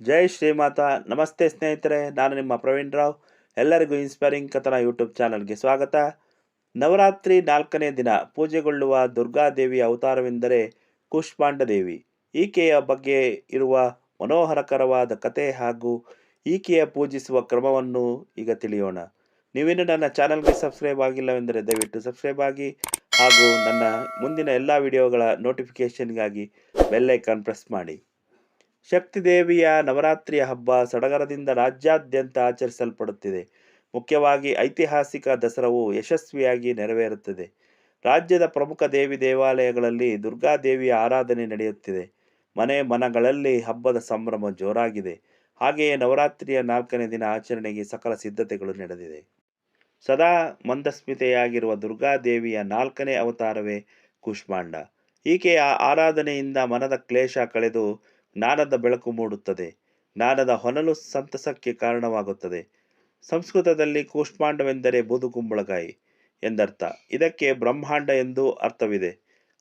ಜೈ ಶ್ರೀಮಾತ. ನಮಸ್ತೆ ಸ್ನೇಹಿತರೆ, ನಾನು ನಿಮ್ಮ ಪ್ರವೀಣ್ ರಾವ್. ಎಲ್ಲರಿಗೂ ಇನ್ಸ್ಪೈರಿಂಗ್ ಕಥನ ಯೂಟ್ಯೂಬ್ ಚಾನಲ್ಗೆ ಸ್ವಾಗತ. ನವರಾತ್ರಿ ನಾಲ್ಕನೇ ದಿನ ಪೂಜೆಗೊಳ್ಳುವ ದುರ್ಗಾದೇವಿಯ ಅವತಾರವೆಂದರೆ ದೇವಿ. ಈಕೆಯ ಬಗ್ಗೆ ಇರುವ ಮನೋಹರಕರವಾದ ಕತೆ ಹಾಗೂ ಈಕೆಯ ಪೂಜಿಸುವ ಕ್ರಮವನ್ನು ಈಗ ತಿಳಿಯೋಣ. ನೀವಿನ್ನು ನನ್ನ ಚಾನಲ್ಗೆ ಸಬ್ಸ್ಕ್ರೈಬ್ ಆಗಿಲ್ಲವೆಂದರೆ ದಯವಿಟ್ಟು ಸಬ್ಸ್ಕ್ರೈಬ್ ಆಗಿ ಹಾಗೂ ನನ್ನ ಮುಂದಿನ ಎಲ್ಲ ವಿಡಿಯೋಗಳ ನೋಟಿಫಿಕೇಷನ್ಗಾಗಿ ಬೆಲ್ಲೈಕಾನ್ ಪ್ರೆಸ್ ಮಾಡಿ. ಶಕ್ತಿ ದೇವಿಯ ನವರಾತ್ರಿಯ ಹಬ್ಬ ಸಡಗರದಿಂದ ರಾಜ್ಯಾದ್ಯಂತ ಆಚರಿಸಲ್ಪಡುತ್ತಿದೆ. ಮುಖ್ಯವಾಗಿ ಐತಿಹಾಸಿಕ ದಸರಾವು ಯಶಸ್ವಿಯಾಗಿ ನೆರವೇರುತ್ತದೆ. ರಾಜ್ಯದ ಪ್ರಮುಖ ದೇವಿ ದೇವಾಲಯಗಳಲ್ಲಿ ದುರ್ಗಾದೇವಿಯ ಆರಾಧನೆ ನಡೆಯುತ್ತಿದೆ. ಮನೆ ಮನಗಳಲ್ಲಿ ಹಬ್ಬದ ಸಂಭ್ರಮ ಜೋರಾಗಿದೆ. ಹಾಗೆಯೇ ನವರಾತ್ರಿಯ ನಾಲ್ಕನೇ ದಿನ ಆಚರಣೆಗೆ ಸಕಲ ಸಿದ್ಧತೆಗಳು ನಡೆದಿದೆ. ಸದಾ ಮಂದಸ್ಮಿತೆಯಾಗಿರುವ ದುರ್ಗಾದೇವಿಯ ನಾಲ್ಕನೇ ಅವತಾರವೇ ಕುಷ್ಮಾಂಡ. ಈಕೆಯ ಆರಾಧನೆಯಿಂದ ಮನದ ಕ್ಲೇಶ ಕಳೆದು ಜ್ಞಾನದ ಬೆಳಕು ಮೂಡುತ್ತದೆ. ಜ್ಞಾನದ ಹೊನಲು ಸಂತಸಕ್ಕೆ ಕಾರಣವಾಗುತ್ತದೆ. ಸಂಸ್ಕೃತದಲ್ಲಿ ಕೂಷ್ಮಾಂಡವೆಂದರೆ ಬೂದುಗುಂಬಳಕಾಯಿ ಎಂದರ್ಥ. ಇದಕ್ಕೆ ಬ್ರಹ್ಮಾಂಡ ಎಂದು ಅರ್ಥವಿದೆ.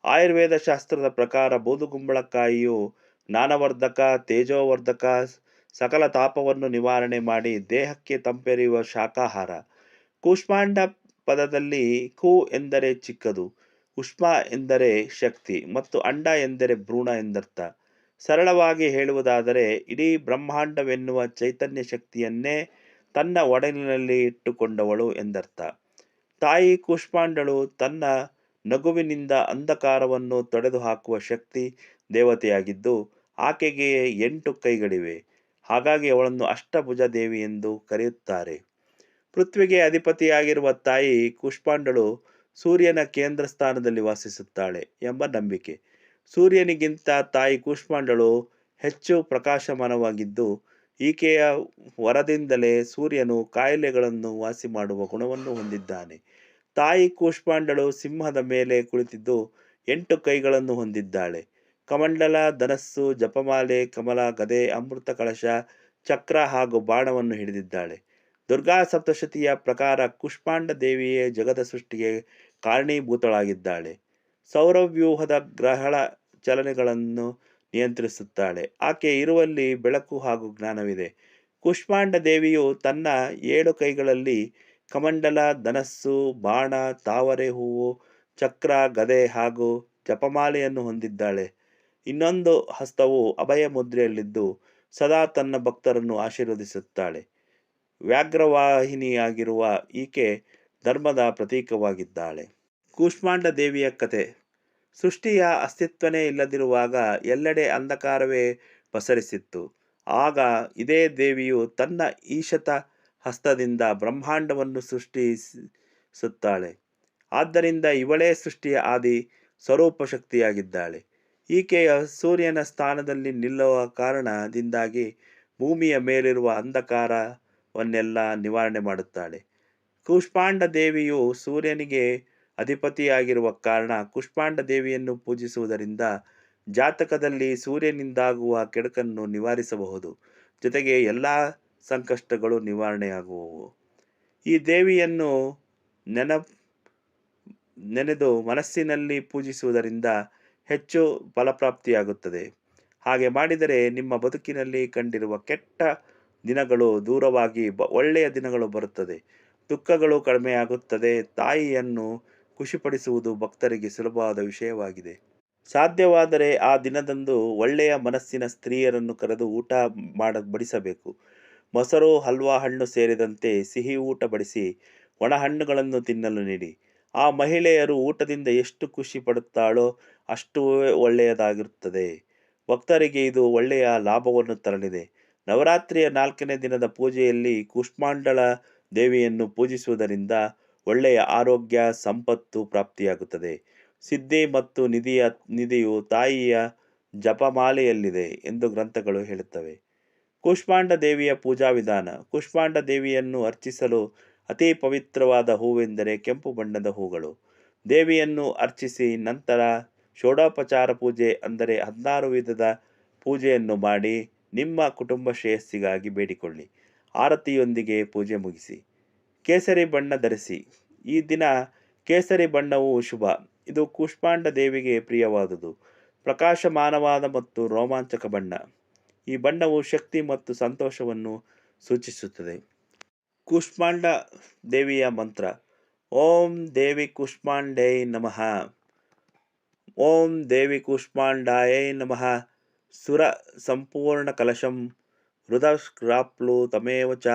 ಆಯುರ್ವೇದ ಶಾಸ್ತ್ರದ ಪ್ರಕಾರ ಬೂದುಗುಂಬಳಕಾಯಿಯು ಜ್ಞಾನವರ್ಧಕ, ತೇಜೋವರ್ಧಕ, ಸಕಲ ತಾಪವನ್ನು ನಿವಾರಣೆ ಮಾಡಿ ದೇಹಕ್ಕೆ ತಂಪೆರೆಯುವ ಶಾಖಾಹಾರ ಕೂಷ್ಮಾಂಡ ಪದದಲ್ಲಿ ಕು ಎಂದರೆ ಚಿಕ್ಕದು, ಉಷ್ಮ ಎಂದರೆ ಶಕ್ತಿ ಮತ್ತು ಅಂಡ ಎಂದರೆ ಭ್ರೂಣ ಎಂದರ್ಥ. ಸರಳವಾಗಿ ಹೇಳುವುದಾದರೆ, ಇಡೀ ಬ್ರಹ್ಮಾಂಡವೆನ್ನುವ ಚೈತನ್ಯ ಶಕ್ತಿಯನ್ನೇ ತನ್ನ ಒಡಲಿನಲ್ಲಿ ಇಟ್ಟುಕೊಂಡವಳು ಎಂದರ್ಥ. ತಾಯಿ ಕೂಷ್ಮಾಂಡಳು ತನ್ನ ನಗುವಿನಿಂದ ಅಂಧಕಾರವನ್ನು ತೊಡೆದು ಹಾಕುವ ಶಕ್ತಿ ದೇವತೆಯಾಗಿದ್ದು, ಆಕೆಗೆ ಎಂಟು ಕೈಗಳಿವೆ. ಹಾಗಾಗಿ ಅವಳನ್ನು ಅಷ್ಟಭುಜ ದೇವಿ ಎಂದು ಕರೆಯುತ್ತಾರೆ. ಪೃಥ್ವಿಗೆ ಅಧಿಪತಿಯಾಗಿರುವ ತಾಯಿ ಕೂಷ್ಮಾಂಡಳು ಸೂರ್ಯನ ಕೇಂದ್ರ ಸ್ಥಾನದಲ್ಲಿ ವಾಸಿಸುತ್ತಾಳೆ ಎಂಬ ನಂಬಿಕೆ. ಸೂರ್ಯನಿಗಿಂತ ತಾಯಿ ಕೂಷ್ಮಾಂಡಳು ಹೆಚ್ಚು ಪ್ರಕಾಶಮಾನವಾಗಿದ್ದು, ಈಕೆಯ ವರದಿಂದಲೇ ಸೂರ್ಯನು ಕಾಯಿಲೆಗಳನ್ನು ವಾಸಿ ಮಾಡುವ ಗುಣವನ್ನು ಹೊಂದಿದ್ದಾನೆ. ತಾಯಿ ಕೂಷ್ಮಾಂಡಳು ಸಿಂಹದ ಮೇಲೆ ಕುಳಿತಿದ್ದು, ಎಂಟು ಕೈಗಳನ್ನು ಹೊಂದಿದ್ದಾಳೆ. ಕಮಂಡಲ, ಧನಸ್ಸು, ಜಪಮಾಲೆ, ಕಮಲ, ಗದೆ, ಅಮೃತ ಕಳಶ, ಚಕ್ರ ಹಾಗೂ ಬಾಣವನ್ನು ಹಿಡಿದಿದ್ದಾಳೆ. ದುರ್ಗಾ ಸಪ್ತಶತಿಯ ಪ್ರಕಾರ ಕುಷ್ಮಾಂಡ ದೇವಿಯೇ ಜಗದ ಸೃಷ್ಟಿಗೆ ಕಾರಣೀಭೂತಳಾಗಿದ್ದಾಳೆ. ಸೌರವ್ಯೂಹದ ಗ್ರಹಣ ಚಲನೆಗಳನ್ನು ನಿಯಂತ್ರಿಸುತ್ತಾಳೆ. ಆಕೆ ಇರುವಲ್ಲಿ ಬೆಳಕು ಹಾಗೂ ಜ್ಞಾನವಿದೆ. ಕುಷ್ಮಾಂಡ ದೇವಿಯು ತನ್ನ ಏಳು ಕೈಗಳಲ್ಲಿ ಕಮಂಡಲ, ಧನಸ್ಸು, ಬಾಣ, ತಾವರೆ ಹೂವು, ಚಕ್ರ, ಗದೆ ಹಾಗೂ ಜಪಮಾಲೆಯನ್ನು ಹೊಂದಿದ್ದಾಳೆ. ಇನ್ನೊಂದು ಹಸ್ತವು ಅಭಯ ಮುದ್ರೆಯಲ್ಲಿದ್ದು ಸದಾ ತನ್ನ ಭಕ್ತರನ್ನು ಆಶೀರ್ವದಿಸುತ್ತಾಳೆ. ವ್ಯಾಘ್ರವಾಹಿನಿಯಾಗಿರುವ ಈಕೆ ಧರ್ಮದ ಪ್ರತೀಕವಾಗಿದ್ದಾಳೆ. ಕೂಷ್ಮಾಂಡ ದೇವಿಯ ಕತೆ. ಸೃಷ್ಟಿಯ ಅಸ್ತಿತ್ವನೇ ಇಲ್ಲದಿರುವಾಗ ಎಲ್ಲೆಡೆ ಅಂಧಕಾರವೇ ಪಸರಿಸಿತ್ತು. ಆಗ ಇದೇ ದೇವಿಯು ತನ್ನ ಈಶತ ಹಸ್ತದಿಂದ ಬ್ರಹ್ಮಾಂಡವನ್ನು ಸೃಷ್ಟಿಸುತ್ತಾಳೆ. ಆದ್ದರಿಂದ ಇವಳೇ ಸೃಷ್ಟಿಯ ಆದಿ ಸ್ವರೂಪ ಶಕ್ತಿಯಾಗಿದ್ದಾಳೆ ಈಕೆಯ ಸೂರ್ಯನ ಸ್ಥಾನದಲ್ಲಿ ನಿಲ್ಲುವ ಕಾರಣದಿಂದಾಗಿ ಭೂಮಿಯ ಮೇಲಿರುವ ಅಂಧಕಾರವನ್ನೆಲ್ಲ ನಿವಾರಣೆ ಮಾಡುತ್ತಾಳೆ. ಕೂಷ್ಪಾಂಡ ದೇವಿಯು ಸೂರ್ಯನಿಗೆ ಅಧಿಪತಿಯಾಗಿರುವ ಕಾರಣ ಕುಷ್ಮಾಂಡ ದೇವಿಯನ್ನು ಪೂಜಿಸುವುದರಿಂದ ಜಾತಕದಲ್ಲಿ ಸೂರ್ಯನಿಂದಾಗುವ ಕೆಡುಕನ್ನು ನಿವಾರಿಸಬಹುದು. ಜೊತೆಗೆ ಎಲ್ಲ ಸಂಕಷ್ಟಗಳು ನಿವಾರಣೆಯಾಗುವವು. ಈ ದೇವಿಯನ್ನು ನೆನ ನೆನೆದು ಮನಸ್ಸಿನಲ್ಲಿ ಪೂಜಿಸುವುದರಿಂದ ಹೆಚ್ಚು ಫಲಪ್ರಾಪ್ತಿಯಾಗುತ್ತದೆ. ಹಾಗೆ ಮಾಡಿದರೆ ನಿಮ್ಮ ಬದುಕಿನಲ್ಲಿ ಕಂಡಿರುವ ಕೆಟ್ಟ ದಿನಗಳು ದೂರವಾಗಿ ಬ, ಒಳ್ಳೆಯ ದಿನಗಳು ಬರುತ್ತದೆ. ದುಃಖಗಳು ಕಡಿಮೆಯಾಗುತ್ತದೆ. ತಾಯಿಯನ್ನು ಖುಷಿಪಡಿಸುವುದು ಭಕ್ತರಿಗೆ ಸುಲಭವಾದ ವಿಷಯವಾಗಿದೆ. ಸಾಧ್ಯವಾದರೆ ಆ ದಿನದಂದು ಒಳ್ಳೆಯ ಮನಸ್ಸಿನ ಸ್ತ್ರೀಯರನ್ನು ಕರೆದು ಊಟ ಮಾಡ, ಬಡಿಸಬೇಕು. ಮೊಸರು, ಹಲ್ವಾ ಹಣ್ಣು ಸೇರಿದಂತೆ ಸಿಹಿ ಊಟ ಬಡಿಸಿ ಒಣ ಹಣ್ಣುಗಳನ್ನು ತಿನ್ನಲು ನೀಡಿ. ಆ ಮಹಿಳೆಯರು ಊಟದಿಂದ ಎಷ್ಟು ಖುಷಿ ಪಡುತ್ತಾಳೋ ಅಷ್ಟು ಒಳ್ಳೆಯದಾಗಿರುತ್ತದೆ. ಭಕ್ತರಿಗೆ ಇದು ಒಳ್ಳೆಯ ಲಾಭವನ್ನು ತರಲಿದೆ. ನವರಾತ್ರಿಯ ನಾಲ್ಕನೇ ದಿನದ ಪೂಜೆಯಲ್ಲಿ ಕುಷ್ಮಾಂಡಳ ದೇವಿಯನ್ನು ಪೂಜಿಸುವುದರಿಂದ ಒಳ್ಳೆಯ ಆರೋಗ್ಯ, ಸಂಪತ್ತು ಪ್ರಾಪ್ತಿಯಾಗುತ್ತದೆ. ಸಿದ್ಧಿ ಮತ್ತು ನಿಧಿಯ, ನಿಧಿಯು ತಾಯಿಯ ಜಪಮಾಲೆಯಲ್ಲಿದೆ ಎಂದು ಗ್ರಂಥಗಳು ಹೇಳುತ್ತವೆ. ಕೂಷ್ಮಾಂಡ ದೇವಿಯ ಪೂಜಾ ವಿಧಾನ. ಕೂಷ್ಮಾಂಡ ದೇವಿಯನ್ನು ಅರ್ಚಿಸಲು ಅತಿ ಪವಿತ್ರವಾದ ಹೂವೆಂದರೆ ಕೆಂಪು ಬಣ್ಣದ ಹೂಗಳು. ದೇವಿಯನ್ನು ಅರ್ಚಿಸಿ ನಂತರ ಷೋಡೋಪಚಾರ ಪೂಜೆ ಅಂದರೆ ಹದಿನಾರು ವಿಧದ ಪೂಜೆಯನ್ನು ಮಾಡಿ ನಿಮ್ಮ ಕುಟುಂಬ ಶ್ರೇಯಸ್ಸಿಗಾಗಿ ಬೇಡಿಕೊಳ್ಳಿ. ಆರತಿಯೊಂದಿಗೆ ಪೂಜೆ ಮುಗಿಸಿ. ಕೇಸರಿ ಬಣ್ಣ ಧರಿಸಿ. ಈ ದಿನ ಕೇಸರಿ ಬಣ್ಣವು ಶುಭ. ಇದು ಕೂಷ್ಮಾಂಡ ದೇವಿಗೆ ಪ್ರಿಯವಾದುದು. ಪ್ರಕಾಶಮಾನವಾದ ಮತ್ತು ರೋಮಾಂಚಕ ಬಣ್ಣ. ಈ ಬಣ್ಣವು ಶಕ್ತಿ ಮತ್ತು ಸಂತೋಷವನ್ನು ಸೂಚಿಸುತ್ತದೆ. ಕೂಷ್ಮಾಂಡ ದೇವಿಯ ಮಂತ್ರ. ಓಂ ದೇವಿ ಕೂಷ್ಮಾಂಡೇ ನಮಃ. ಓಂ ದೇವಿ ಕೂಷ್ಮಾಂಡಾಯೇ ನಮಃ. ಸುರ ಸಂಪೂರ್ಣ ಕಲಶಂ. ಸ್ಕ್ರಾಪ್ಲು ತಮೇವ ಚ.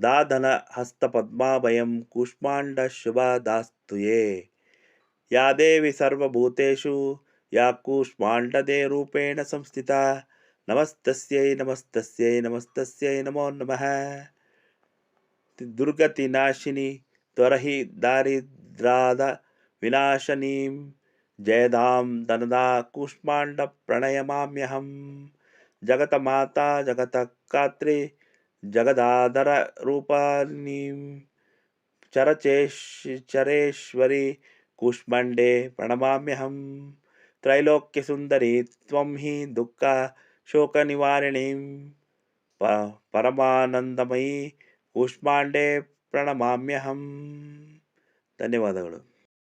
दादनहस्तपद्माभयं कूष्माण्डशुभदास्तु दास्तुये या देवी सर्वभूतेषु, या कूष्माण्डदे रूपेण संस्थिता। नमस्तस्यै नमस्तस्यै नमस्तस्यै, नमो नमः। दुर्गतिनाशिनि, त्वरहि दारिद्राद विनाशनीं जयदां दनदा कूष्माण्डप्रणयमाम्यहं। जगतमाता जगतः ಪ್ರಣಯಮಾಮ್ಯಹಂ ಜಗತ ಮಾತಾ ಜಗತ ಕಾತ್ರಿ ಜಗದಾಧರ ರೂಪಾನೀಂ ಚರಚೇಶ್ ಚರೇಶ್ವರಿ ಕೂಷ್ಮಾಂಡೆ ಪ್ರಣಮಾಮ್ಯಹಂ ತ್ರೈಲೋಕ್ಯಸುಂದರಿ ತ್ವಂ ಹಿ ದುಃಖ ಶೋಕನಿವಾರಿಣೀಂ ಪ ಪರಮಾನಂದಮಯಿ ಕೂಷ್ಮಾಂಡೆ ಪ್ರಣಮಾಮ್ಯಹಂ ಧನ್ಯವಾದಗಳು